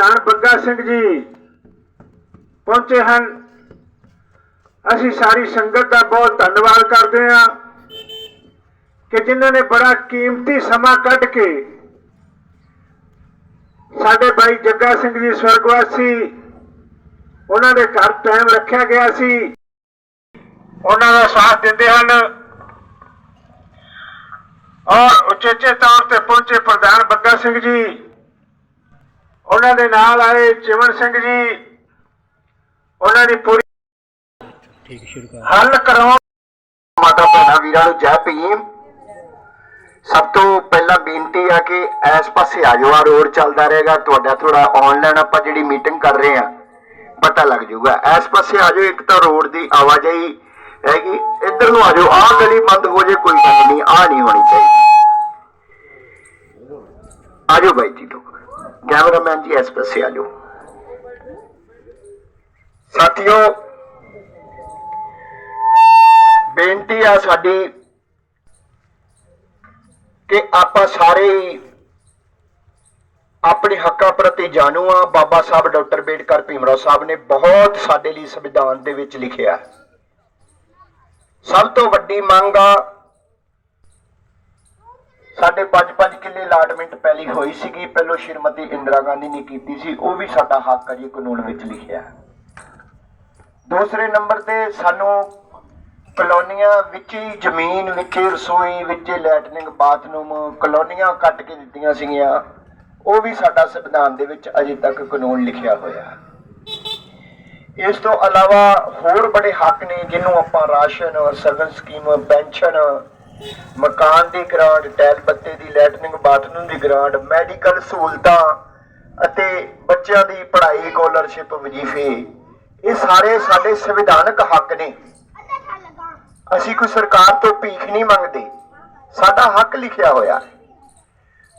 ਧੰਨ ਬੱਗਾ ਸਿੰਘ ਜੀ ਪਹੁੰਚੇ ਹਨ। ਅਸੀਂ ਸਾਰੀ ਸੰਗਤ ਦਾ ਬਹੁਤ ਧੰਨਵਾਦ ਕਰਦੇ ਹਾਂ ਕਿ ਜਿਨ੍ਹਾਂ ਨੇ ਬੜਾ ਕੀਮਤੀ ਸਮਾਂ ਕੱਢ ਕੇ ਸਾਡੇ ਭਾਈ ਜੱਗਾ ਸਿੰਘ ਜੀ ਸਵਰਗਵਾਸੀ, ਉਹਨਾਂ ਦੇ ਘਰ ਟਾਈਮ ਰੱਖਿਆ ਗਿਆ ਸੀ। ਉਹਨਾਂ ਦਾ ਸਾਥ ਦਿੰਦੇ ਹਨ। ਔਰ ਉਚੇਚੇ ਤੌਰ ਤੇ ਪਹੁੰਚੇ ਪ੍ਰਧਾਨ ਬੱਗਾ ਸਿੰਘ ਜੀ। ਉਹਨਾਂ ਦੇ ਨਾਲ ਆਏ ਚਿਮਨ ਸਿੰਘ ਜੀ। ਉਹਨਾਂ ਦੀ ਪੂਰੀ ਠੀਕ ਸ਼ੁਰੂ ਕਰ। ਹੱਲ ਕਰਾਉਣ। ਮਾਤਾ ਭੈਣਾਂ ਵੀਰਾਂ ਨੂੰ ਜੈ ਭੀਮ। ਸਭ ਤੋਂ ਪਹਿਲਾਂ ਬੇਨਤੀ ਆ ਕਿ ਇਸ ਪਾਸੇ ਆ ਜਾਓ ਆ ਰੋਡ ਚੱਲਦਾ ਰਹੇਗਾ। ਤੁਹਾਡਾ ਥੋੜਾ ਆਨਲਾਈਨ ਆਪਾਂ ਜਿਹੜੀ ਮੀਟਿੰਗ ਕਰ ਰਹੇ ਆ ਪਤਾ ਲੱਗ ਜਾਊਗਾ। ਇਸ ਪਾਸੇ ਆ ਜਾਓ ਇੱਕ ਤਾਂ ਰੋਡ ਦੀ ਆਵਾਜਾਈ ਹੈਗੀ। ਇੱਧਰ ਨੂੰ ਆ ਜਾਓ ਆਹ ਗਲੀ ਬੰਦ ਹੋ ਜੇ ਕੋਈ ਗੱਲ ਨਹੀਂ ਆ ਨਹੀਂ ਹੋਣੀ ਚਾਹੀਦੀ। ਆ ਜਾਓ ਬਾਈ ਜੀ ਲੋਕ ਕੈਮਰਾਮੈਨ ਜੀ ਇਸ ਪਾਸੇ ਆ ਜਾਓ ਸਾਥੀਓ ਬੇਨਤੀ ਆ ਸਾਡੀ ਕਿ ਆਪਾਂ ਸਾਰੇ ਹੀ ਆਪਣੇ ਹੱਕਾਂ ਪ੍ਰਤੀ ਜਾਣੂ ਆ ਬਾਬਾ ਸਾਹਿਬ ਡਾਕਟਰ ਬੇਡਕਰ ਭੀਮਰਾਓ ਸਾਹਿਬ ਨੇ ਬਹੁਤ ਸਾਡੇ ਲਈ ਸੰਵਿਧਾਨ ਦੇ ਵਿੱਚ ਲਿਖਿਆ ਸਭ ਤੋਂ ਵੱਡੀ ਮੰਗ ਆ ਸਾਡੇ 5-5 ਕਿੱਲੇ ਅਲਾਟਮੈਂਟ ਪਹਿਲੀ ਹੋਈ ਸੀਗੀ, ਪਹਿਲੋਂ ਸ਼੍ਰੀਮਤੀ ਇੰਦਰਾ ਗਾਂਧੀ ਨੇ ਕੀਤੀ ਸੀ, ਉਹ ਵੀ ਸਾਡਾ ਹੱਕ ਹੈ ਜੀ ਕਾਨੂੰਨ ਵਿੱਚ ਲਿਖਿਆ ਦੂਸਰੇ ਨੰਬਰ ਤੇ ਸਾਨੂੰ ਕਲੋਨੀਆਂ ਵਿੱਚ ਹੀ, ਜ਼ਮੀਨ ਵਿੱਚ ਰਸੋਈ ਵਿੱਚ ਹੀ ਲੈਟਰਿੰਗ ਬਾਥਰੂਮ ਕਲੋਨੀਆਂ ਕੱਟ ਕੇ ਦਿੱਤੀਆਂ ਸੀਗੀਆਂ। ਉਹ ਵੀ ਸਾਡਾ ਸੰਵਿਧਾਨ ਦੇ ਵਿੱਚ ਅਜੇ ਤੱਕ ਕਾਨੂੰਨ ਲਿਖਿਆ ਹੋਇਆ ਹੈ। ਇਸ ਤੋਂ ਇਲਾਵਾ ਹੋਰ ਬੜੇ ਹੱਕ ਨੇ, ਜਿਹਨੂੰ ਆਪਾਂ ਰਾਸ਼ਨ ਸਰਵਨ ਸਕੀਮ, ਪੈਨਸ਼ਨ ਮਕਾਨ ਦੀ ਗ੍ਰਾਂਟ ਟੈਲ ਪੱਤੇ ਦੀ ਲੈਟਰਿੰਗ, ਬਾਥਰੂਮ ਦੀ ਗ੍ਰਾਂਟ, ਮੈਡੀਕਲ ਸਹੂਲਤਾਂ ਅਤੇ ਬੱਚਿਆਂ ਦੀ ਪੜ੍ਹਾਈ, ਸਕਾਲਰਸ਼ਿਪ, ਵਜ਼ੀਫੇ। ਇਹ ਸਾਰੇ ਸਾਡੇ ਸੰਵਿਧਾਨਕ ਹੱਕ ਨੇ। ਅਸੀਂ ਕੋਈ ਸਰਕਾਰ ਤੋਂ ਭੀਖ ਨਹੀਂ ਮੰਗਦੇ। ਸਾਡਾ ਹੱਕ ਲਿਖਿਆ ਹੋਇਆ ਹੈ।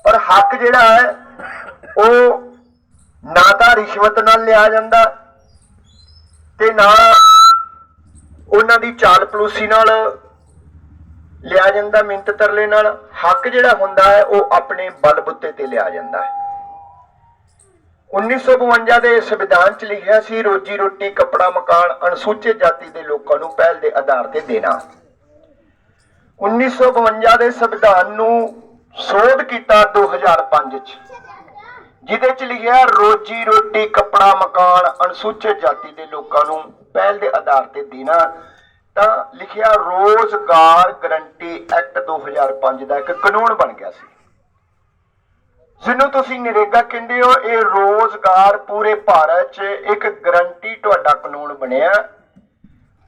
ਪਰ ਹੱਕ ਜਿਹੜਾ ਹੈ, ਉਹ ਨਾ ਤਾਂ ਰਿਸ਼ਵਤ ਨਾਲ ਲਿਆ ਜਾਂਦਾ ਤੇ ਨਾ ਉਹਨਾਂ ਦੀ ਚਾਲ ਪਲੂਸੀ ਨਾਲ ਲਿਆ ਜਾਂਦਾ ਮਿੰਤ ਤਰਲੇ ਨਾਲ। ਹੱਕ ਜਿਹੜਾ ਹੁੰਦਾ ਹੈ, ਉਹ ਆਪਣੇ ਬਲਬੁੱਤੇ ਤੇ ਲਿਆ ਜਾਂਦਾ ਹੈ। 1952 ਦੇ ਸੰਵਿਧਾਨ 'ਚ ਲਿਖਿਆ ਸੀ, ਰੋਜੀ ਰੋਟੀ, ਕੱਪੜਾ ਮਕਾਨ ਅਨੁਸੂਚਿਤ ਜਾਤੀ ਦੇ ਲੋਕਾਂ ਨੂੰ ਪਹਿਲ ਦੇ ਆਧਾਰ ਤੇ ਦੇਣਾ। 1952 ਦੇ ਸੰਵਿਧਾਨ ਨੂੰ ਸੋਧ ਕੀਤਾ 2005 'ਚ, ਜਿਹਦੇ 'ਚ ਲਿਖਿਆ, ਰੋਜੀ ਰੋਟੀ, ਕੱਪੜਾ ਮਕਾਨ ਅਨੁਸੂਚਿਤ ਜਾਤੀ ਦੇ ਲੋਕਾਂ ਨੂੰ ਪਹਿਲ ਦੇ ਆਧਾਰ ਤੇ ਦੇਣਾ। ਤਾਂ ਲਿਖਿਆ ਰੋਜ਼ਗਾਰ ਗਰੰਟੀ ਐਕਟ 2005 ਦਾ ਇੱਕ ਕਾਨੂੰਨ ਬਣ ਗਿਆ ਸੀ। ਜਿਹਨੂੰ ਤੁਸੀਂ ਨਰੇਗਾ ਕਹਿੰਦੇ ਹੋ ਇਹ ਰੋਜ਼ਗਾਰ ਪੂਰੇ ਭਾਰਤ 'ਚ ਇੱਕ ਗਰੰਟੀ ਤੁਹਾਡਾ ਕਾਨੂੰਨ ਬਣਿਆ।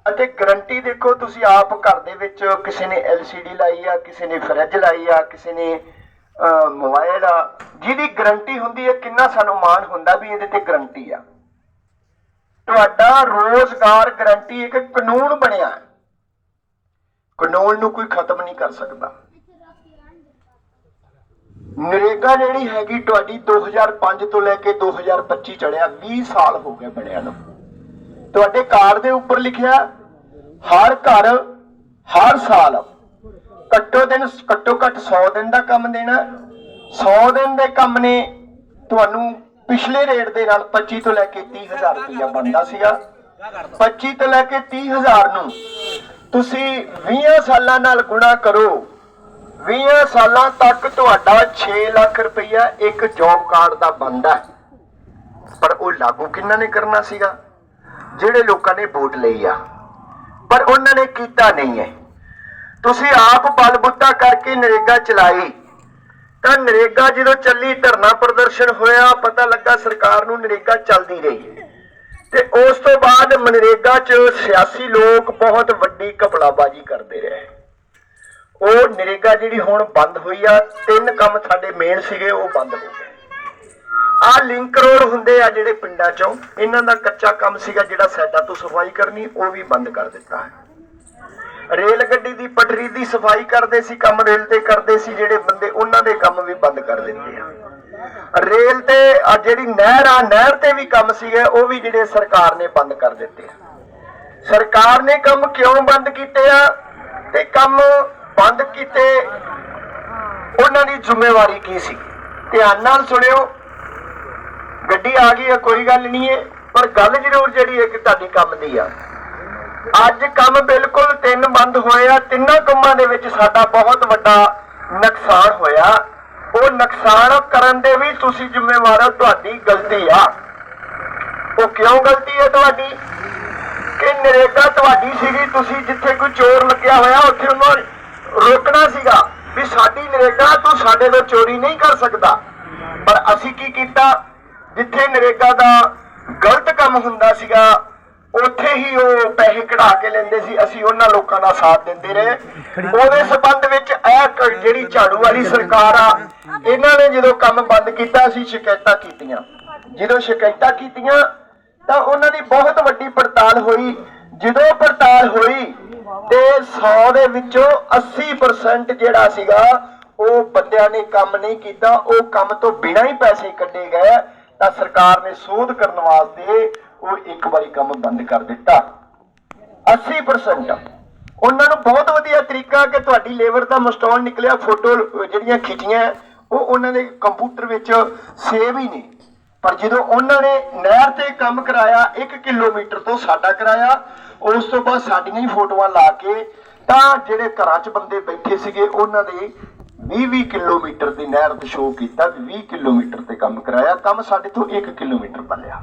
ਅਤੇ ਗਰੰਟੀ ਦੇਖੋ ਤੁਸੀਂ ਆਪ ਘਰ ਦੇ ਵਿੱਚ ਕਿਸੇ ਨੇ LCD ਲਾਈ ਆ ਕਿਸੇ ਨੇ ਫਰਿੱਜ ਲਾਈ ਆ ਕਿਸੇ ਨੇ ਅਹ, ਮੋਬਾਈਲ ਆ ਜਿਹਦੀ ਗਰੰਟੀ ਹੁੰਦੀ ਹੈ ਕਿੰਨਾ ਸਾਨੂੰ ਮਾਣ ਹੁੰਦਾ ਵੀ ਇਹਦੇ ਤੇ ਗਰੰਟੀ ਆ। ਤੁਹਾਡਾ ਰੋਜ਼ਗਾਰ ਗਰੰਟੀ ਇੱਕ ਕਾਨੂੰਨ ਬਣਿਆ ਹੈ। ਕਾਨੂੰਨ ਨੂੰ ਕੋਈ ਖਤਮ ਨਹੀਂ ਕਰ ਸਕਦਾ। ਨਰੇਗਾ ਜਿਹੜੀ ਹੈਗੀ ਤੁਹਾਡੀ 2005 ਤੋਂ ਲੈ ਕੇ 2025 ਚੜਿਆ 20 ਸਾਲ ਹੋ ਗਏ ਬਣਿਆ ਨੂੰ। ਤੁਹਾਡੇ ਕਾਰਡ ਦੇ ਉੱਪਰ ਲਿਖਿਆ, ਹਰ ਘਰ, ਹਰ ਸਾਲ ਘੱਟੋ ਦਿਨ, ਘੱਟੋ ਘੱਟ 100 ਦਿਨ ਦਾ ਕੰਮ ਦੇਣਾ। 100 ਦਿਨ ਦੇ ਕੰਮ ਨੇ, ਤੁਹਾਨੂੰ ਪਿਛਲੇ ਰੇਟ ਦੇ ਨਾਲ 25 ਤੋਂ ਲੈ ਕੇ 30000 ਰੁਪਇਆ ਬਣਦਾ ਸੀਗਾ। 25 ਤੋਂ ਲੈ ਕੇ 30000 ਨੂੰ ਤੁਸੀਂ 20 ਸਾਲਾਂ ਨਾਲ ਗੁਣਾ ਕਰੋ। 20 ਸਾਲਾਂ ਤੱਕ ਤੁਹਾਡਾ 6 ਲੱਖ ਰੁਪਇਆ ਇੱਕ ਜੌਬ ਕਾਰਡ ਦਾ ਬਣਦਾ ਪਰ ਉਹ ਲਾਗੂ ਕਿੰਨਾ ਨੇ ਕਰਨਾ ਸੀਗਾ? ਜਿਹੜੇ ਲੋਕਾਂ ਨੇ ਵੋਟ ਲਈ ਆ। ਪਰ ਉਹਨਾਂ ਨੇ ਕੀਤਾ ਨਹੀਂ ਹੈ। ਤੁਸੀਂ ਆਪ ਬਲਬੁੱਤਾ ਕਰਕੇ ਨਰੇਗਾ ਚਲਾਈ। ਤਾਂ ਨਰੇਗਾ ਜਦੋਂ ਚੱਲੀ ਧਰਨਾ ਪ੍ਰਦਰਸ਼ਨ ਹੋਇਆ, ਪਤਾ ਲੱਗਾ ਸਰਕਾਰ ਨੂੰ ਨਰੇਗਾ ਚੱਲਦੀ ਰਹੀ ਤੇ ਉਸ ਤੋਂ ਬਾਅਦ ਮਨਰੇਗਾ 'ਚ ਸਿਆਸੀ ਲੋਕ ਬਹੁਤ ਵੱਡੀ ਘਪਲਾਬਾਜ਼ੀ ਕਰਦੇ ਰਹੇ। ਉਹ ਨਰੇਗਾ ਜਿਹੜੀ ਹੁਣ ਬੰਦ ਹੋਈ ਆ, ਤਿੰਨ ਕੰਮ ਸਾਡੇ ਮੇਨ ਸੀਗੇ, ਉਹ ਬੰਦ ਹੋ ਗਏ। ਆ ਲਿੰਕ ਰੋਡ ਹੁੰਦੇ ਆ ਜਿਹੜੇ ਪਿੰਡਾਂ ਚੋਂ, ਇਹਨਾਂ ਦਾ ਕੱਚਾ ਕੰਮ ਸੀਗਾ ਜਿਹੜਾ ਸਾਈਡਾਂ ਤੋਂ ਸਫ਼ਾਈ ਕਰਨੀ, ਉਹ ਵੀ ਬੰਦ ਕਰ ਦਿੱਤਾ ਹੈ। ਰੇਲ ਗੱਡੀ ਦੀ ਪਟਰੀ ਦੀ ਸਫ਼ਾਈ ਕਰਦੇ ਸੀ, ਕੰਮ ਰੇਲ ਤੇ ਕਰਦੇ ਸੀ, ਜਿਹੜੇ ਬੰਦੇ ਉਹਨਾਂ ਦੇ ਕੰਮ ਵੀ ਬੰਦ ਕਰ ਦਿੱਤੇ ਆ। ਰੇਲ ਤੇ ਜਿਹੜੀ ਨਹਿਰ ਆ, ਨਹਿਰ ਤੇ ਵੀ ਕੰਮ ਸੀਗਾ, ਉਹ ਵੀ ਜਿਹੜੇ ਸਰਕਾਰ ਨੇ ਬੰਦ ਕਰ ਦਿੱਤੇ ਆ। ਸਰਕਾਰ ਨੇ ਕੰਮ ਕਿਉਂ ਬੰਦ ਕੀਤੇ ਆ? ਤੇ ਕੰਮ ਬੰਦ ਕੀਤੇ, ਉਹਨਾਂ ਦੀ ਜ਼ਿੰਮੇਵਾਰੀ ਕੀ ਸੀ? ਧਿਆਨ ਨਾਲ ਸੁਣਿਓ, ਗੱਡੀ ਆ ਗਈ ਆ, ਕੋਈ ਗੱਲ ਨਹੀਂ ਹੈ ਪਰ ਗੱਲ ਜ਼ਰੂਰ ਜਿਹੜੀ ਇੱਕ ਤੁਹਾਡੀ ਕੰਮ ਦੀ ਆ। ਅੱਜ ਕੰਮ ਬਿਲਕੁਲ ਤਿੰਨ ਬੰਦ ਹੋਏ ਆ। ਤਿੰਨਾਂ ਕੰਮਾਂ ਦੇ ਵਿੱਚ ਸਾਡਾ ਬਹੁਤ ਵੱਡਾ ਨੁਕਸਾਨ ਹੋਇਆ। ਉਹ ਨੁਕਸਾਨ ਕਰਨ ਦੇ ਵੀ ਤੁਸੀਂ ਜ਼ਿੰਮੇਵਾਰ ਹੋ, ਤੁਹਾਡੀ ਗਲਤੀ ਆ। ਉਹ ਕਿਉਂ ਗਲਤੀ ਹੈ ਤੁਹਾਡੀ? ਕਿ ਨਰੇਗਾ ਤੁਹਾਡੀ ਸੀਗੀ, ਤੁਸੀਂ ਜਿੱਥੇ ਕੋਈ ਚੋਰ ਲੱਗਿਆ ਹੋਇਆ, ਉੱਥੇ ਉਹਨੂੰ ਰੋਕਣਾ ਸੀਗਾ ਵੀ ਸਾਡੀ ਨਰੇਗਾ ਤੂੰ ਸਾਡੇ ਤੋਂ ਚੋਰੀ ਨਹੀਂ ਕਰ ਸਕਦਾ। ਪਰ ਅਸੀਂ ਕੀ ਕੀਤਾ? ਜਿੱਥੇ ਨਰੇਗਾ ਦਾ ਗਲਤ ਕੰਮ ਹੁੰਦਾ ਸੀਗਾ ਉੱਥੇ ਹੀ ਉਹ ਪੈਸੇ ਕਢਾ ਕੇ ਲੈਂਦੇ ਸੀ, ਅਸੀਂ ਉਹਨਾਂ ਲੋਕਾਂ ਦਾ ਸਾਥ ਦਿੰਦੇ ਰਹੇ। ਉਹਦੇ ਸਬੰਧ ਵਿੱਚ ਇਹ ਜਿਹੜੀ ਝਾੜੂ ਵਾਲੀ ਸਰਕਾਰ ਆ, ਇਹਨਾਂ ਨੇ ਜਦੋਂ ਕੰਮ ਬੰਦ ਕੀਤਾ, ਅਸੀਂ ਸ਼ਿਕਾਇਤਾਂ ਕੀਤੀਆਂ। ਜਦੋਂ ਸ਼ਿਕਾਇਤਾਂ ਕੀਤੀਆਂ, ਤਾਂ ਉਹਨਾਂ ਦੀ ਬਹੁਤ ਵੱਡੀ ਪੜਤਾਲ ਹੋਈ। ਜਦੋਂ ਪੜਤਾਲ ਹੋਈ, ਤੇ 100 ਦੇ ਵਿੱਚੋਂ 80% ਜਿਹੜਾ ਸੀਗਾ, ਉਹ ਬੰਦਿਆਂ ਨੇ ਕੰਮ ਨਹੀਂ ਕੀਤਾ। ਉਹ ਕੰਮ ਤੋਂ ਬਿਨਾਂ ਹੀ ਪੈਸੇ ਕੱਢੇ ਗਏ। ਤਾਂ ਸਰਕਾਰ ਨੇ ਸੋਧ ਕਰਨ ਵਾਸਤੇ ਉਹ ਇੱਕ ਵਾਰੀ ਕੰਮ ਬੰਦ ਕਰ ਦਿੱਤਾ। 80% ਉਹਨਾਂ ਨੂੰ ਬਹੁਤ ਵਧੀਆ ਤਰੀਕਾ ਕਿ ਤੁਹਾਡੀ ਲੇਬਰ ਦਾ ਮਸਟਾਲ ਨਿਕਲਿਆ, ਫੋਟੋ ਜਿਹੜੀਆਂ ਖਿੱਚੀਆਂ, ਉਹ ਉਹਨਾਂ ਦੇ ਕੰਪਿਊਟਰ ਵਿੱਚ ਸੇਵ ਹੀ ਨਹੀਂ। ਪਰ ਜਦੋਂ ਉਹਨਾਂ ਨੇ ਨਹਿਰ ਤੇ ਕੰਮ ਕਰਾਇਆ 1 ਕਿਲੋਮੀਟਰ ਤੋਂ ਸਾਡਾ ਕਰਾਇਆ, ਉਸ ਤੋਂ ਬਾਅਦ ਸਾਡੀਆਂ ਹੀ ਫੋਟੋਆਂ ਲਾ ਕੇ, ਤਾਂ ਜਿਹੜੇ ਘਰਾਂ 'ਚ ਬੰਦੇ ਬੈਠੇ ਸੀਗੇ, ਉਹਨਾਂ ਦੇ 20-20 ਕਿਲੋਮੀਟਰ ਦੀ ਨਹਿਰ ਤੇ ਸ਼ੋਅ ਕੀਤਾ, ਵੀ 20 ਕਿਲੋਮੀਟਰ ਤੇ ਕੰਮ ਕਰਾਇਆ, ਕੰਮ ਸਾਡੇ ਤੋਂ 1 ਕਿਲੋਮੀਟਰ ਪੱਲਿਆ।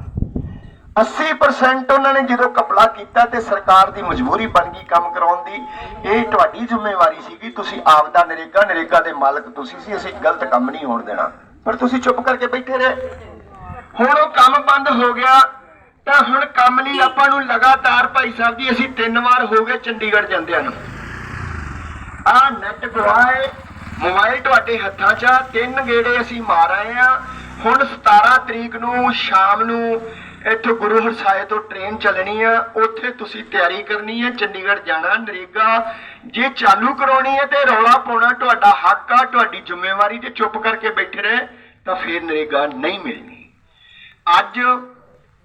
80% ਉਹਨਾਂ ਨੇ ਜਦੋਂ ਕਪੜਾ ਕੀਤਾ ਤੇ ਸਰਕਾਰ ਦੀ ਮਜਬੂਰੀ ਬਣ ਗਈ ਕੰਮ ਕਰਾਉਣ ਦੀ, ਇਹ ਤੁਹਾਡੀ ਜ਼ਿੰਮੇਵਾਰੀ ਸੀਗੀ, ਤੁਸੀਂ ਆਪ ਦਾ ਨਰੇਗਾ ਨਰੇਗਾ ਦੇ ਮਾਲਕ ਤੁਸੀਂ ਸੀ, ਅਸੀਂ ਗਲਤ ਕੰਮ ਨਹੀਂ ਹੋਣ ਦੇਣਾ। ਪਰ ਤੁਸੀਂ ਚੁੱਪ ਕਰਕੇ ਬੈਠੇ ਰਹੇ। ਹੁਣ ਉਹ ਕੰਮ ਬੰਦ ਹੋ ਗਿਆ, ਤਾਂ ਹੁਣ ਕੰਮ ਲਈ ਆਪਾਂ ਨੂੰ ਲਗਾਤਾਰ ਭਾਈ ਸਾਹਿਬ ਜੀ, ਅਸੀਂ ਤਿੰਨ ਵਾਰ ਹੋ ਗਏ ਚੰਡੀਗੜ੍ਹ ਜਾਂਦਿਆਂ ਨੂੰ। ਆ ਨੈਟ ਗਵਾਏ, ਮੋਬਾਈਲ ਤੁਹਾਡੇ ਹੱਥਾਂ 'ਚ ਆ, ਤਿੰਨ ਗੇੜੇ ਅਸੀਂ ਮਾਰ ਆਏ ਆ। ਹੁਣ 17 ਤਰੀਕ ਨੂੰ ਸ਼ਾਮ ਨੂੰ ਇੱਥੋਂ ਗੁਰੂ ਹਰਸਾਏ ਤੋਂ ਟ੍ਰੇਨ ਚੱਲਣੀ ਆ, ਉੱਥੇ ਤੁਸੀਂ ਤਿਆਰੀ ਕਰਨੀ ਹੈ ਚੰਡੀਗੜ੍ਹ ਜਾਣਾ, ਨਰੇਗਾ। ਜੇ ਚਾਲੂ ਕਰਾਉਣੀ ਹੈ ਤੇ ਰੌਲਾ ਪਾਉਣਾ, ਤੁਹਾਡਾ ਹੱਕ ਆ, ਤੁਹਾਡੀ ਜ਼ਿੰਮੇਵਾਰੀ ਤੇ ਚੁੱਪ ਕਰਕੇ ਬੈਠੇ ਰਹੇ, ਤਾਂ ਫਿਰ ਨਰੇਗਾ ਨਹੀਂ ਮਿਲਣੀ। ਅੱਜ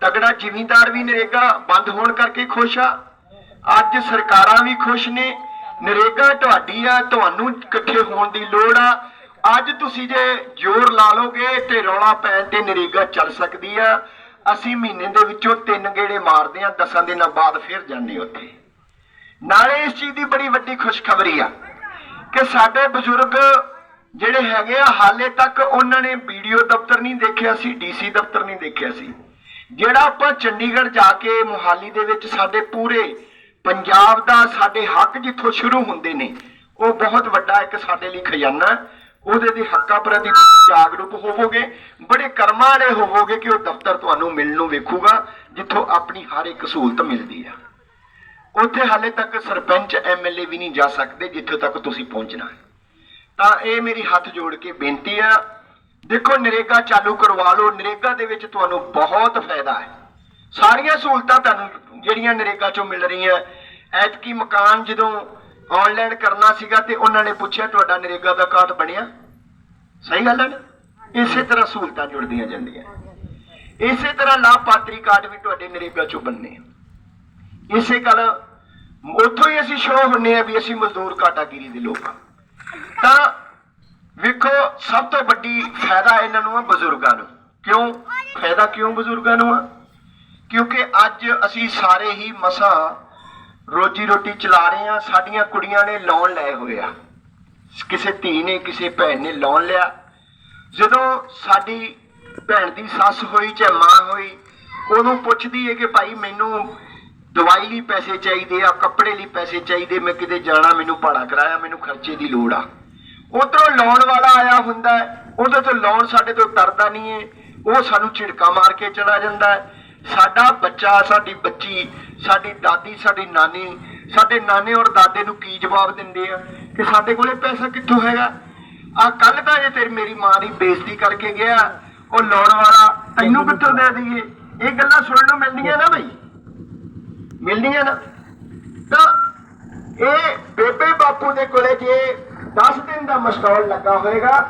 ਤਗੜਾ ਜ਼ਿਮੀਂਦਾਰ ਵੀ ਨਰੇਗਾ, ਬੰਦ ਹੋਣ ਕਰਕੇ ਖੁਸ਼ ਆ। ਅੱਜ ਸਰਕਾਰਾਂ ਵੀ ਖੁਸ਼ ਨੇ, ਨਰੇਗਾ ਤੁਹਾਡੀ ਆ, ਤੁਹਾਨੂੰ ਇਕੱਠੇ ਹੋਣ ਦੀ ਲੋੜ ਆ। ਅੱਜ ਤੁਸੀਂ ਜੇ ਜ਼ੋਰ ਲਾ ਲੋਗੇ ਤੇ ਰੌਲਾ ਪੈਣ ਤੇ ਨਰੇਗਾ ਚੱਲ ਸਕਦੀ ਆ। ਅਸੀਂ ਮਹੀਨੇ ਦੇ ਵਿੱਚੋਂ ਤਿੰਨ ਗੇੜੇ ਮਾਰਦੇ ਆ ਦਸਾਂ ਦਿਨਾਂ ਬਾਅਦ ਫਿਰ ਜਾਂਦੇ ਉੱਥੇ। ਨਾਲੇ ਇਸ ਚੀਜ਼ ਦੀ ਬੜੀ ਵੱਡੀ ਖੁਸ਼ਖਬਰੀ ਆ ਕਿ ਸਾਡੇ ਬਜ਼ੁਰਗ ਜਿਹੜੇ ਹੈਗੇ ਆ, ਹਾਲੇ ਤੱਕ ਉਹਨਾਂ ਨੇ ਵੀਡੀਓ ਦਫ਼ਤਰ ਨਹੀਂ ਦੇਖਿਆ ਸੀ, ਡੀਸੀ ਦਫ਼ਤਰ ਨਹੀਂ ਦੇਖਿਆ ਸੀ। ਜਿਹੜਾ ਆਪਾਂ ਚੰਡੀਗੜ੍ਹ ਜਾ ਕੇ ਮੁਹਾਲੀ ਦੇ ਵਿੱਚ ਸਾਡੇ ਪੂਰੇ ਪੰਜਾਬ ਦਾ ਸਾਡੇ ਹੱਕ ਜਿੱਥੋਂ ਸ਼ੁਰੂ ਹੁੰਦੇ ਨੇ, ਉਹ ਬਹੁਤ ਵੱਡਾ ਇੱਕ ਸਾਡੇ ਲਈ ਖਜ਼ਾਨਾ ਉਹਦੇ ਦੇ ਹੱਕਾਂ ਪ੍ਰਤੀ ਤੁਸੀਂ ਜਾਗਰੂਕ ਹੋਵੋਗੇ, ਬੜੇ ਕਰਮਾਂ ਵਾਲੇ ਹੋਵੋਗੇ ਕਿ ਉਹ ਦਫ਼ਤਰ ਤੁਹਾਨੂੰ ਮਿਲਣ ਨੂੰ ਵੇਖੂਗਾ, ਜਿੱਥੋਂ ਆਪਣੀ ਹਰ ਇੱਕ ਸਹੂਲਤ ਮਿਲਦੀ ਆ। ਉੱਥੇ ਹਾਲੇ ਤੱਕ ਸਰਪੰਚ ਐਮਐਲਏ ਵੀ ਨਹੀਂ ਜਾ ਸਕਦੇ ਜਿੱਥੇ ਤੱਕ ਤੁਸੀਂ ਪਹੁੰਚਣਾ ਹੈ। ਤਾਂ ਇਹ ਮੇਰੀ ਹੱਥ ਜੋੜ ਕੇ ਬੇਨਤੀ ਆ, ਦੇਖੋ ਨਰੇਗਾ ਚਾਲੂ ਕਰਵਾ ਲਓ, ਨਰੇਗਾ ਦੇ ਵਿੱਚ ਤੁਹਾਨੂੰ ਬਹੁਤ ਫਾਇਦਾ ਹੈ। ਸਾਰੀਆਂ ਸਹੂਲਤਾਂ ਤੁਹਾਨੂੰ ਜਿਹੜੀਆਂ ਨਰੇਗਾ ਚੋਂ ਮਿਲ ਰਹੀਆਂ, ਐਤਕੀ ਮਕਾਨ ਜਦੋਂ ਆਨਲਾਈਨ ਕਰਨਾ ਸੀਗਾ ਤੇ ਉਹਨਾਂ ਨੇ ਪੁੱਛਿਆ ਤੁਹਾਡਾ ਨਰੇਗਾ ਦਾ ਕਾਰਡ ਬਣਿਆ? ਸਹੀ ਗੱਲ ਹੈ ਨਾ? ਇਸੇ ਤਰ੍ਹਾਂ ਸਹੂਲਤਾਂ ਜੁੜਦੀਆਂ ਜਾਂਦੀਆਂ। ਇਸੇ ਤਰ੍ਹਾਂ ਲਾਭਪਾਤਰੀ ਕਾਰਡ ਵੀ ਤੁਹਾਡੇ ਨਰੇਗਾ ਚੋਂ ਬਣਨੇ ਆ। ਇਸੇ ਗੱਲ ਉੱਥੋਂ ਹੀ ਅਸੀਂ ਸ਼ੋਅ ਹੁੰਨੇ ਆ ਵੀ ਅਸੀਂ ਮਜ਼ਦੂਰ ਕਾਟਾਗਿਰੀ ਦੇ ਲੋਕ ਆ। ਤਾਂ ਵੇਖੋ ਸਭ ਤੋਂ ਵੱਡੀ ਫਾਇਦਾ ਇਹਨਾਂ ਨੂੰ ਆ ਬਜ਼ੁਰਗਾਂ ਨੂੰ। ਕਿਉਂ? ਫਾਇਦਾ ਕਿਉਂ ਬਜ਼ੁਰਗਾਂ ਨੂੰ ਆ? ਕਿਉਂਕਿ ਅੱਜ ਅਸੀਂ ਸਾਰੇ ਹੀ ਮਸਾਂ ਰੋਜੀ ਰੋਟੀ ਚਲਾ ਰਹੇ ਆ ਸਾਡੀਆਂ ਕੁੜੀਆਂ ਨੇ ਲੋਨ ਲਏ ਹੋਏ ਆ। ਕਿਸੇ ਧੀ ਨੇ, ਕਿਸੇ ਭੈਣ ਨੇ ਲੋਨ ਲਿਆ। ਜਦੋਂ ਸਾਡੀ ਭੈਣ ਦੀ ਸੱਸ ਹੋਈ ਚਾਹੇ ਮਾਂ ਹੋਈ, ਉਹਨੂੰ ਪੁੱਛਦੀ ਹੈ ਕਿ ਭਾਈ ਮੈਨੂੰ ਦਵਾਈ ਲਈ ਪੈਸੇ ਚਾਹੀਦੇ ਆ, ਕੱਪੜੇ ਲਈ ਪੈਸੇ ਚਾਹੀਦੇ, ਮੈਂ ਕਿਤੇ ਜਾਣਾ, ਮੈਨੂੰ ਭਾੜਾ ਕਰਾਇਆ, ਮੈਨੂੰ ਖਰਚੇ ਦੀ ਲੋੜ ਆ। ਉਧਰੋਂ ਲੋਨ ਵਾਲਾ ਆਇਆ ਹੁੰਦਾ ਉਹਦੇ ਤੋਂ ਲੋਨ ਸਾਡੇ ਤੋਂ ਤਰਦਾ ਨਹੀਂ ਹੈ ਉਹ ਸਾਨੂੰ ਝਿੜਕਾ ਮਾਰ ਕੇ ਚਲਾ ਜਾਂਦਾ ਹੈ। ਸਾਡਾ ਬੱਚਾ, ਸਾਡੀ ਬੱਚੀ, ਸਾਡੀ ਦਾਦੀ, ਸਾਡੀ ਨਾਨੀ, ਸਾਡੇ ਨਾਨੇ ਔਰ ਦਾਦੇ ਨੂੰ ਕੀ ਜਵਾਬ ਦਿੰਦੇ ਆ? ਕਿ ਸਾਡੇ ਕੋਲੇ ਪੈਸਾ ਕਿੱਥੋਂ ਹੈਗਾ? ਆ ਕੱਲ ਤਾਂ ਜੇ ਤੇਰੀ ਮੇਰੀ ਮਾਂ ਦੀ ਬੇਇੱਜ਼ਤੀ ਕਰਕੇ ਗਿਆ, ਉਹ ਲੋਨ ਵਾਲਾ ਤੈਨੂੰ ਕਿੱਥੋਂ ਦੇ ਦਈਏ? ਇਹ ਗੱਲਾਂ ਸੁਣਨ ਨੂੰ ਮਿਲਦੀਆਂ ਨਾ ਬਈ। ਮਿਲਦੀਆਂ ਨਾ। ਤਾਂ ਇਹ ਬੇਬੇ ਬਾਪੂ ਦੇ ਕੋਲੇ ਜੇ 10 ਦਿਨ ਦਾ ਮਸਟਾਲ ਲੱਗਾ ਹੋਏਗਾ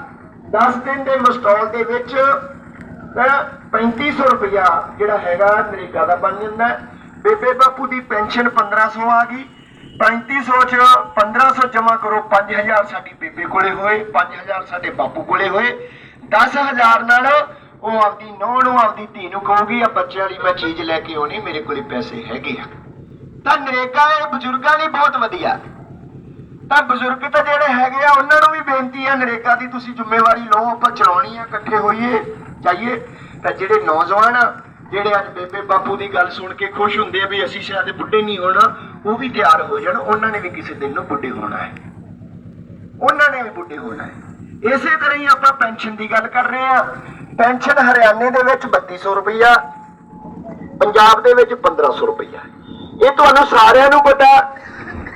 10 ਦਿਨ ਦੇ ਮਸਟਾਲ ਦੇ ਵਿੱਚ ਤਾਂ 3500 ਰੁਪਇਆ ਜਿਹੜਾ ਹੈਗਾ ਨਰੇਗਾ ਦਾ ਬਣ ਜਾਂਦਾ। ਬੇਬੇ ਬਾਪੂ ਦੀ ਪੈਨਸ਼ਨ 1500 ਆ ਗਈ। 3500 ਚ 1500 ਜਮਾ ਕਰੋ 5000 ਸਾਡੀ ਬੇਬੇ ਕੋਲੇ ਹੋਏ 5000 ਸਾਡੇ ਬਾਪੂ ਕੋਲੇ ਹੋਏ। 10000 ਨਾਲ ਉਹ ਆਪਦੀ ਨੌਂ ਨੂੰ, ਆਪਦੀ ਧੀ ਨੂੰ ਕਹੂਗੀ ਆ ਬੱਚਿਆਂ ਲਈ ਮੈਂ ਚੀਜ਼ ਲੈ ਕੇ ਆਉਣੀ, ਮੇਰੇ ਕੋਲੇ ਪੈਸੇ ਹੈਗੇ ਆ। ਤਾਂ ਨਰੇਗਾ ਇਹ ਬਜ਼ੁਰਗਾਂ ਲਈ ਬਹੁਤ ਵਧੀਆ। ਤਾਂ ਬਜ਼ੁਰਗ ਤਾਂ ਜਿਹੜੇ ਹੈਗੇ ਆ, ਉਹਨਾਂ ਨੂੰ ਵੀ ਬੇਨਤੀ ਆ ਨਰੇਗਾ ਦੀ ਤੁਸੀਂ ਜ਼ਿੰਮੇਵਾਰੀ ਲਓ, ਆਪਾਂ ਚਲਾਉਣੀ ਆ, ਇਕੱਠੇ ਹੋਈਏ। ਜਾਈਏ ਤਾਂ ਜਿਹੜੇ ਨੌਜਵਾਨ ਆ ਜਿਹੜੇ ਅੱਜ ਬੇਬੇ ਬਾਪੂ ਦੀ ਗੱਲ ਸੁਣ ਕੇ ਖੁਸ਼ ਹੁੰਦੇ ਆ ਵੀ ਅਸੀਂ ਸ਼ਾਇਦ ਬੁੱਢੇ ਨਹੀਂ ਹੋਣਾ ਉਹ ਵੀ ਤਿਆਰ ਹੋ ਜਾਣ ਉਹਨਾਂ ਨੇ ਵੀ ਕਿਸੇ ਦਿਨ ਨੂੰ ਬੁੱਢੇ ਹੋਣਾ ਹੈ। ਉਹਨਾਂ ਨੇ ਵੀ ਬੁੱਢੇ ਹੋਣਾ ਹੈ। ਇਸੇ ਤਰ੍ਹਾਂ ਹੀ ਆਪਾਂ ਪੈਨਸ਼ਨ ਦੀ ਗੱਲ ਕਰ ਰਹੇ ਆ ਪੈਨਸ਼ਨ ਹਰਿਆਣੇ ਦੇ ਵਿੱਚ 3200 ਰੁਪਈਆ ਪੰਜਾਬ ਦੇ ਵਿੱਚ 1500 ਰੁਪਈਆ। ਇਹ ਤੁਹਾਨੂੰ ਸਾਰਿਆਂ ਨੂੰ ਪਤਾ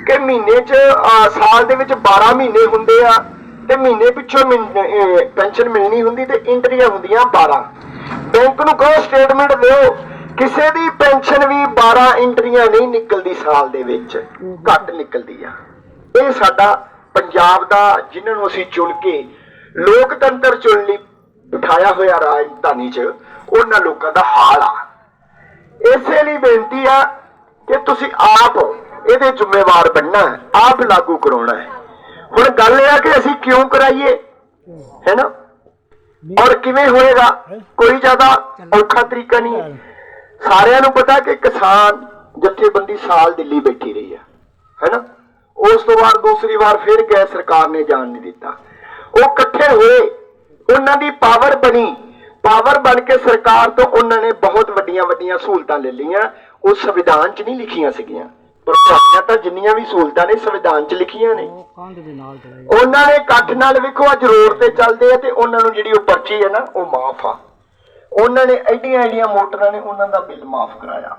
ਕਿ ਮਹੀਨੇ 'ਚ ਅਹ, ਸਾਲ ਦੇ ਵਿੱਚ 12 ਮਹੀਨੇ ਹੁੰਦੇ ਆ। ਤੇ ਮਹੀਨੇ ਪਿੱਛੋਂ ਪੈਨਸ਼ਨ ਮਿਲਣੀ ਹੁੰਦੀ ਤੇ ਇੰਟਰੀਆਂ ਹੁੰਦੀਆਂ 12 ਬੈਂਕ ਨੂੰ ਕਹੋ ਸਟੇਟਮੈਂਟ ਦਿਓ, ਕਿਸੇ ਦੀ ਪੈਨਸ਼ਨ ਵੀ 12 ਇੰਟਰੀਆਂ ਨਹੀਂ ਨਿਕਲਦੀ ਸਾਲ ਦੇ ਵਿੱਚ। ਘੱਟ ਨਿਕਲਦੀ ਆ। ਇਹ ਸਾਡਾ ਪੰਜਾਬ ਦਾ ਜਿਨ੍ਹਾਂ ਨੂੰ ਅਸੀਂ ਚੁਣ ਕੇ ਲੋਕਤੰਤਰ ਚੁਣ ਲਈ ਬਿਠਾਇਆ ਹੋਇਆ ਰਾਜਧਾਨੀ 'ਚ, ਉਹਨਾਂ ਲੋਕਾਂ ਦਾ ਹਾਲ ਆ। ਇਸੇ ਲਈ ਬੇਨਤੀ ਆ ਕਿ ਤੁਸੀਂ ਆਪ ਇਹਦੇ ਜ਼ਿੰਮੇਵਾਰ ਬਣਨਾ ਆਪ ਲਾਗੂ ਕਰਾਉਣਾ ਹੈ। ਹੁਣ ਗੱਲ ਇਹ ਆ ਕਿ ਅਸੀਂ ਕਿਉਂ ਕਰਾਈਏ? ਹੈਨਾ ਔਰ ਕਿਵੇਂ ਹੋਏਗਾ? ਕੋਈ ਜ਼ਿਆਦਾ ਔਖਾ ਤਰੀਕਾ ਨਹੀਂ ਹੈ। ਸਾਰਿਆਂ ਨੂੰ ਪਤਾ ਕਿ ਕਿਸਾਨ ਜਥੇਬੰਦੀ ਸਾਲ ਦਿੱਲੀ ਬੈਠੀ ਰਹੀ ਹੈ। ਹੈਨਾ ਉਸ ਤੋਂ ਬਾਅਦ ਦੂਸਰੀ ਵਾਰ ਫਿਰ ਗਏ ਸਰਕਾਰ ਨੇ ਜਾਣ ਨਹੀਂ ਦਿੱਤਾ। ਉਹ ਇਕੱਠੇ ਹੋਏ, ਉਹਨਾਂ ਦੀ ਪਾਵਰ ਬਣੀ। ਪਾਵਰ ਬਣ ਕੇ ਸਰਕਾਰ ਤੋਂ ਉਹਨਾਂ ਨੇ ਬਹੁਤ ਵੱਡੀਆਂ ਵੱਡੀਆਂ ਸਹੂਲਤਾਂ ਲੈ ਲਈਆਂ। ਉਹ ਸੰਵਿਧਾਨ 'ਚ ਨਹੀਂ ਲਿਖੀਆਂ ਸੀਗੀਆਂ। ਪਰ ਤੁਹਾਡੀਆਂ ਤਾਂ ਜਿੰਨੀਆਂ ਵੀ ਸਹੂਲਤਾਂ ਨੇ ਸੰਵਿਧਾਨ 'ਚ ਲਿਖੀਆਂ ਨੇ। ਉਹ ਕੰਧ ਦੇ ਨਾਲ ਚਲਾਈ ਉਹਨਾਂ ਨੇ ਇਕੱਠ ਨਾਲ ਵੇਖੋ ਅੱਜ ਰੋਡ ਤੇ ਚੱਲਦੇ ਆ ਤੇ ਉਹਨਾਂ ਨੂੰ ਜਿਹੜੀ ਉਹ ਪਰਚੀ ਹੈ ਨਾ ਉਹ ਮਾਫ ਆ। ਉਹਨਾਂ ਨੇ ਐਡੀਆਂ ਐਡੀਆਂ ਮੋਟਰਾਂ ਨੇ ਉਹਨਾਂ ਦਾ ਬਿੱਲ ਮਾਫ ਕਰਾਇਆ।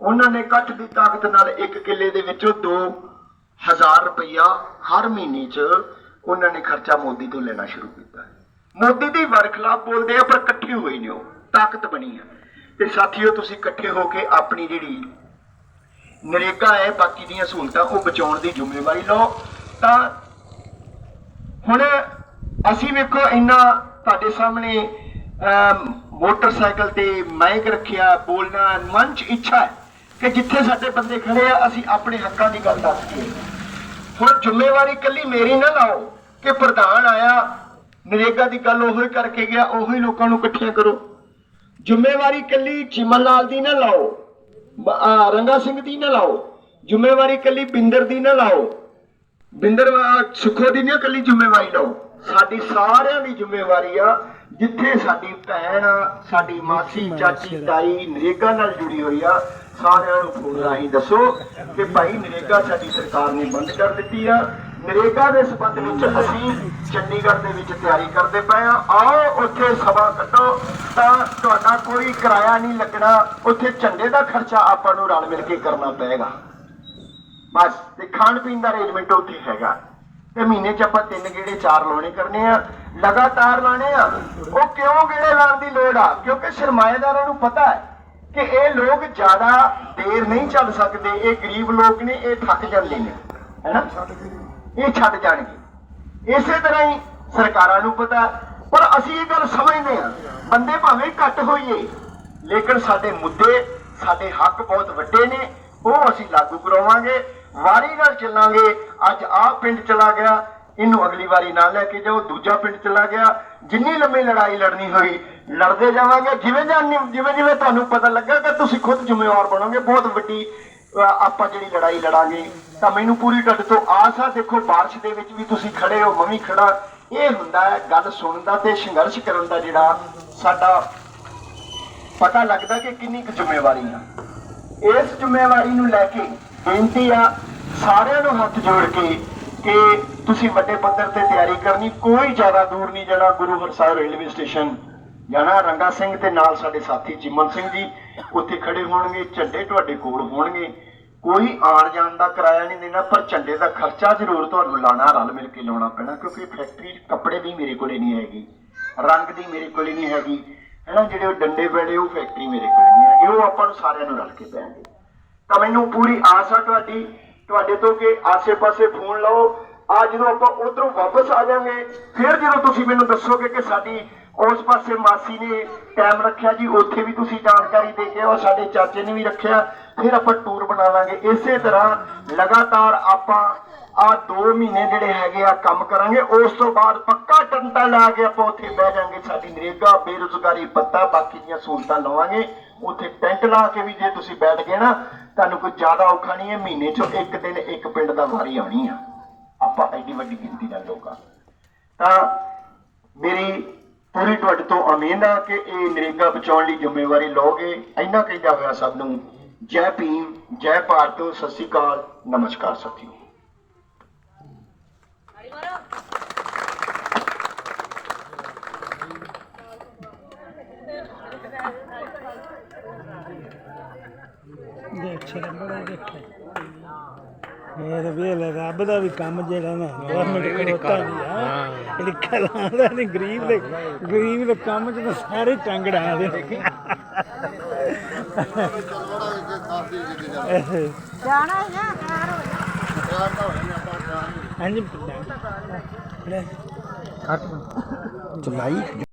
ਉਹਨਾਂ ਨੇ ਇਕੱਠ ਦੀ ਤਾਕਤ ਨਾਲ ਇੱਕ ਕਿੱਲੇ ਦੇ ਵਿੱਚੋਂ 2000 ਰੁਪਇਆ ਹਰ ਮਹੀਨੇ 'ਚ ਉਹਨਾਂ ਨੇ ਖਰਚਾ ਮੋਦੀ ਤੋਂ ਲੈਣਾ ਸ਼ੁਰੂ ਕੀਤਾ ਮੋਦੀ ਦੇ ਵਰਖਲਾਫ ਬੋਲਦੇ ਆ ਪਰ ਇਕੱਠੇ ਹੋਏ ਨੇ ਉਹ। ਤਾਕਤ ਬਣੀ ਆ। ਤੇ ਸਾਥੀਓ ਤੁਸੀਂ ਇਕੱਠੇ ਹੋ ਕੇ ਆਪਣੀ ਜਿਹੜੀ ਨਰੇਗਾ ਹੈ, ਬਾਕੀ ਦੀਆਂ ਸਹੂਲਤਾਂ ਉਹ ਬਚਾਉਣ ਦੀ ਜ਼ਿੰਮੇਵਾਰੀ ਲਓ। ਤਾਂ ਹੁਣ ਅਸੀਂ ਵੇਖੋ ਇੰਨਾ ਤੁਹਾਡੇ ਸਾਹਮਣੇ ਮੋਟਰਸਾਈਕਲ ਤੇ ਮਾਈਕ ਰੱਖਿਆ, ਬੋਲਣਾ, ਮਨ ਇੱਛਾ ਹੈ ਕਿ ਜਿੱਥੇ ਸਾਡੇ ਬੰਦੇ ਖੜੇ ਆ, ਅਸੀਂ ਆਪਣੇ ਹੱਕਾਂ ਦੀ ਗੱਲ ਦੱਸ ਕੇ ਹੁਣ ਜ਼ਿੰਮੇਵਾਰੀ ਕੱਲੀ ਮੇਰੀ ਨਾ ਲਾਓ ਕਿ ਪ੍ਰਧਾਨ ਆਇਆ, ਨਰੇਗਾ ਦੀ ਗੱਲ ਉਹੀ ਕਰਕੇ ਗਿਆ, ਉਹੀ ਲੋਕਾਂ ਨੂੰ ਇਕੱਠਿਆਂ ਕਰੋ। ਜ਼ਿੰਮੇਵਾਰੀ ਕੱਲੀ ਚਿਮਨ ਲਾਲ ਦੀ ਨਾ ਲਾਓ। ਰੰਗਾ ਸਿੰਘ ਦੀ ਨਾ ਲਾਓ। ਜ਼ਿੰਮੇਵਾਰੀ ਕੱਲੀ ਬਿੰਦਰ ਦੀ ਨਾ ਲਾਓ। ਬਿੰਦਰ ਸੁੱਖੋ ਦੀ ਨਹੀਂ ਕੱਲੀ ਜ਼ਿੰਮੇਵਾਰੀ ਲਓ। ਸਾਡੀ ਸਾਰਿਆਂ ਦੀ ਜ਼ਿੰਮੇਵਾਰੀ ਆ ਜਿੱਥੇ ਸਾਡੀ ਭੈਣ ਸਾਡੀ ਮਾਸੀ ਚਾਚੀ ਤਾਈ ਨਰੇਗਾ ਨਾਲ ਜੁੜੀ ਹੋਈ ਆ ਸਾਰਿਆਂ ਨੂੰ ਫੋਨ ਰਾਹੀਂ ਦੱਸੋ ਕਿ ਭਾਈ ਨਰੇਗਾ ਸਾਡੀ ਸਰਕਾਰ ਨੇ ਬੰਦ ਕਰ ਦਿੱਤੀ ਆ। ਨਰੇਗਾ ਦੇ ਸਬੰਧ ਵਿੱਚ ਅਸੀਂ ਚੰਡੀਗੜ੍ਹ ਦੇ ਵਿੱਚ ਤਿਆਰੀ ਕਰਦੇ ਪਏ ਆ ਆਓ ਉੱਥੇ ਸਭਾ ਕੱਢੋ। ਤਾਂ ਤੁਹਾਡਾ ਕੋਈ ਕਿਰਾਇਆ ਨਹੀਂ ਲੱਗਣਾ। ਉੱਥੇ ਝੰਡੇ ਦਾ ਖਰਚਾ ਆਪਾਂ ਨੂੰ ਰਲ ਮਿਲ ਕੇ ਕਰਨਾ ਪਏਗਾ। ਬਸ, ਤੇ ਖਾਣ ਪੀਣ ਦਾ ਅਰੇਂਜਮੈਂਟ ਉੱਥੇ ਹੈਗਾ। ਤੇ ਮਹੀਨੇ 'ਚ ਆਪਾਂ ਤਿੰਨ ਗੇੜੇ, ਚਾਰ ਲਾਉਣੇ ਕਰਨੇ ਆ। ਲਗਾਤਾਰ ਲਾਣੇ ਆ। ਉਹ ਕਿਉਂ ਗੇੜੇ ਲਾਉਣ ਦੀ ਲੋੜ ਆ? ਕਿਉਂਕਿ ਸਰਮਾਏਦਾਰਾਂ ਨੂੰ ਪਤਾ ਹੈ ਕਿ ਇਹ ਲੋਕ ਜ਼ਿਆਦਾ ਦੇਰ ਨਹੀਂ ਚੱਲ ਸਕਦੇ। ਇਹ ਗਰੀਬ ਲੋਕ ਨੇ, ਇਹ ਥੱਕ ਜਾਂਦੇ ਨੇ। ਹੈਨਾ ਇਹ ਛੱਡ ਜਾਣਗੇ। ਇਸੇ ਤਰ੍ਹਾਂ ਹੀ ਸਰਕਾਰਾਂ ਨੂੰ ਪਤਾ, ਪਰ ਅਸੀਂ ਇਹ ਗੱਲ ਸਮਝਦੇ ਹਾਂ, ਬੰਦੇ ਭਾਵੇਂ ਘੱਟ ਹੋਈਏ, ਲੇਕਿਨ ਸਾਡੇ ਮੁੱਦੇ, ਸਾਡੇ ਹੱਕ ਬਹੁਤ ਵੱਡੇ ਨੇ, ਉਹ ਅਸੀਂ ਲਾਗੂ ਕਰਾਵਾਂਗੇ, ਵਾਰੀ ਨਾਲ ਚੱਲਾਂਗੇ, ਅੱਜ ਆਹ ਪਿੰਡ ਚਲਾ ਗਿਆ, ਇਹਨੂੰ ਅਗਲੀ ਵਾਰੀ ਨਾ ਲੈ ਕੇ ਜਾਓ, ਦੂਜਾ ਪਿੰਡ ਚਲਾ ਗਿਆ, ਜਿੰਨੀ ਲੰਮੀ ਲੜਾਈ ਲੜਨੀ ਹੋਈ, ਲੜਦੇ ਜਾਵਾਂਗੇ, ਜਿਵੇਂ ਜਿਵੇਂ ਜਿਵੇਂ ਤੁਹਾਨੂੰ ਪਤਾ ਲੱਗਾ ਕਿ ਤੁਸੀਂ ਖੁਦ ਜ਼ਿੰਮੇਵਾਰ ਬਣੋਗੇ, ਬਹੁਤ ਵੱਡੀ ਆਪਾਂ ਜਿਹੜੀ ਲੜਾਈ ਲੜਾਂਗੇ ਤਾਂ ਮੈਨੂੰ ਪੂਰੀ ਤੁਹਾਡੇ ਤੋਂ ਆਸ ਆ, ਦੇਖੋ ਬਾਰਿਸ਼ ਦੇ ਵਿੱਚ ਵੀ ਤੁਸੀਂ ਖੜੇ ਹੋ, ਮੈਂ ਵੀ ਖੜਾ। ਇਹ ਹੁੰਦਾ ਹੈ ਗੱਲ ਸੁਣਨ ਦਾ ਤੇ ਸੰਘਰਸ਼ ਕਰਨ ਦਾ ਜਿਹੜਾ ਸਾਡਾ ਪਤਾ ਲੱਗਦਾ ਕਿ ਕਿੰਨੀ ਕੁ ਜ਼ਿੰਮੇਵਾਰੀ ਆ। ਇਸ ਜ਼ਿੰਮੇਵਾਰੀ ਨੂੰ ਲੈ ਕੇ ਬੇਨਤੀ ਆ ਸਾਰਿਆਂ ਨੂੰ ਹੱਥ ਜੋੜ ਕੇ ਕਿ ਤੁਸੀਂ ਵੱਡੇ ਪੱਧਰ ਤੇ ਤਿਆਰੀ ਕਰਨੀ, ਕੋਈ ਜ਼ਿਆਦਾ ਦੂਰ ਨਹੀਂ ਜਾਣਾ, ਗੁਰੂ ਹਰਸਾਹਿਬ ਰੇਲਵੇ ਸਟੇਸ਼ਨ ਜਾਣਾ, ਰੰਗਾ ਸਿੰਘ ਤੇ ਨਾਲ ਸਾਡੇ ਸਾਥੀ ਚਿਮਨ ਸਿੰਘ ਜੀ ਉੱਥੇ ਖੜੇ ਹੋਣਗੇ, ਝੰਡੇ ਤੁਹਾਡੇ ਕੋਲ ਹੋਣਗੇ। ਕੋਈ ਆਣ ਜਾਣ ਦਾ ਕਿਰਾਇਆ ਨਹੀਂ ਦੇਣਾ, ਪਰ ਝੰਡੇ ਦਾ ਖਰਚਾ ਜ਼ਰੂਰ ਤੁਹਾਨੂੰ ਲਾਣਾ, ਰਲ ਮਿਲ ਕੇ ਲਾਉਣਾ ਪੈਣਾ, ਕਿਉਂਕਿ ਫੈਕਟਰੀ 'ਚ ਕੱਪੜੇ ਦੀ ਮੇਰੇ ਕੋਲੇ ਨਹੀਂ ਹੈਗੀ, ਰੰਗ ਦੀ ਮੇਰੇ ਕੋਲੇ ਨਹੀਂ ਹੈਗੀ, ਹੈਨਾ, ਜਿਹੜੇ ਉਹ ਡੰਡੇ ਪੈਣੇ ਉਹ ਫੈਕਟਰੀ ਮੇਰੇ ਕੋਲੇ ਨਹੀਂ ਹੈਗੀ, ਉਹ ਆਪਾਂ ਨੂੰ ਸਾਰਿਆਂ ਨੂੰ ਰਲ ਕੇ ਪੈਣਗੇ ਤਾਂ ਮੈਨੂੰ ਪੂਰੀ ਆਸ ਆ ਤੁਹਾਡੀ, ਤੁਹਾਡੇ ਤੋਂ ਕਿ ਆਸੇ-ਪਾਸੇ ਫੋਨ ਲਓ, ਆ ਜਦੋਂ ਆਪਾਂ ਉਧਰੋਂ ਵਾਪਸ ਆ ਜਾਾਂਗੇ ਫਿਰ ਜਦੋਂ ਤੁਸੀਂ ਮੈਨੂੰ ਦੱਸੋਗੇ ਕਿ ਸਾਡੀ ਉਸ ਪਾਸੇ ਮਾਸੀ ਨੇ ਟਾਈਮ ਰੱਖਿਆ ਜੀ, ਉੱਥੇ ਵੀ ਤੁਸੀਂ ਜਾਣਕਾਰੀ ਦੇ ਕੇ ਆਓ ਸਾਡੇ ਚਾਚੇ ਨੇ ਵੀ ਰੱਖਿਆ। ਫਿਰ ਆਪਾਂ ਟੂਰ ਬਣਾ ਲਾਂਗੇ। ਇਸੇ ਤਰ੍ਹਾਂ ਲਗਾਤਾਰ ਆਪਾਂ ਆ 2 ਮਹੀਨੇ ਜਿਹੜੇ ਹੈਗੇ ਆ ਕੰਮ ਕਰਾਂਗੇ। ਉਸ ਤੋਂ ਬਾਅਦ ਪੱਕਾ ਟੰਟਾ ਲਾ ਕੇ ਆਪਾਂ ਉੱਥੇ ਬਹਿ ਜਾਾਂਗੇ। ਸਾਡੀ ਨਰੇਗਾ ਬੇਰੁਜ਼ਗਾਰੀ ਪੱਤਾ, ਬਾਕੀ ਦੀਆਂ ਸਹੂਲਤਾਂ ਲਵਾਂਗੇ। ਉੱਥੇ ਟੈਂਟ ਲਾ ਕੇ ਵੀ ਜੇ ਤੁਸੀਂ ਬੈਠ ਗਏ ਨਾ, ਤੁਹਾਨੂੰ ਕੋਈ ਜ਼ਿਆਦਾ ਔਖਾ ਨਹੀਂ ਹੈ। ਮਹੀਨੇ ਚੋਂ ਇੱਕ ਦਿਨ ਇੱਕ ਪਿੰਡ ਦਾ ਵਾਰੀ ਆਉਣੀ ਆ। ਆਪਾਂ ਐਡੀ ਵੱਡੀ ਗਿਣਤੀ ਨਾਲ ਲੋਕਾਂ ਤਾਂ ਮੇਰੀ ਪੂਰੀ ਤੁਹਾਡੇ ਤੋਂ ਉਮੀਦ ਆ ਕਿ ਇਹ ਨਰੇਗਾ ਬਚਾਉਣ ਲਈ ਜ਼ਿੰਮੇਵਾਰੀ ਲਓਗੇ। ਇੰਨਾ ਕਹਿੰਦਾ ਹੋਇਆ ਸਭ ਨੂੰ, ਜੈ ਭੀਮ, ਜੈ ਭਾਰਤ, ਸਤਿ ਸ਼੍ਰੀ ਅਕਾਲ, ਨਮਸਕਾਰ ਸਾਥੀਓ। ਦੇਖ ਛੜਬੜਾ ਦੇਖ ਇਹ ਤਾਂ ਵੀ ਲੈ ਰੱਬ ਦਾ ਵੀ ਕੰਮ ਜਿਹੜਾ ਨਾ ਗਵਰਨਮੈਂਟ ਕਰਤਾ ਨਹੀਂ ਆ। ਇਹ ਕਲਾਂਦਾ ਨਹੀਂ ਗਰੀਬ ਦੇ ਗਰੀਬ ਦੇ ਕੰਮ ਚ ਤਾਂ ਸਾਰੇ ਟੰਗੜਾ ਦੇ ਜਾਣਾ ਹੈ ਨਾ ਤਿਆਰ ਹੋ ਜਾ। ਹਾਂਜੀ ਲੈ ਕੱਟ ਚਲਾਈ?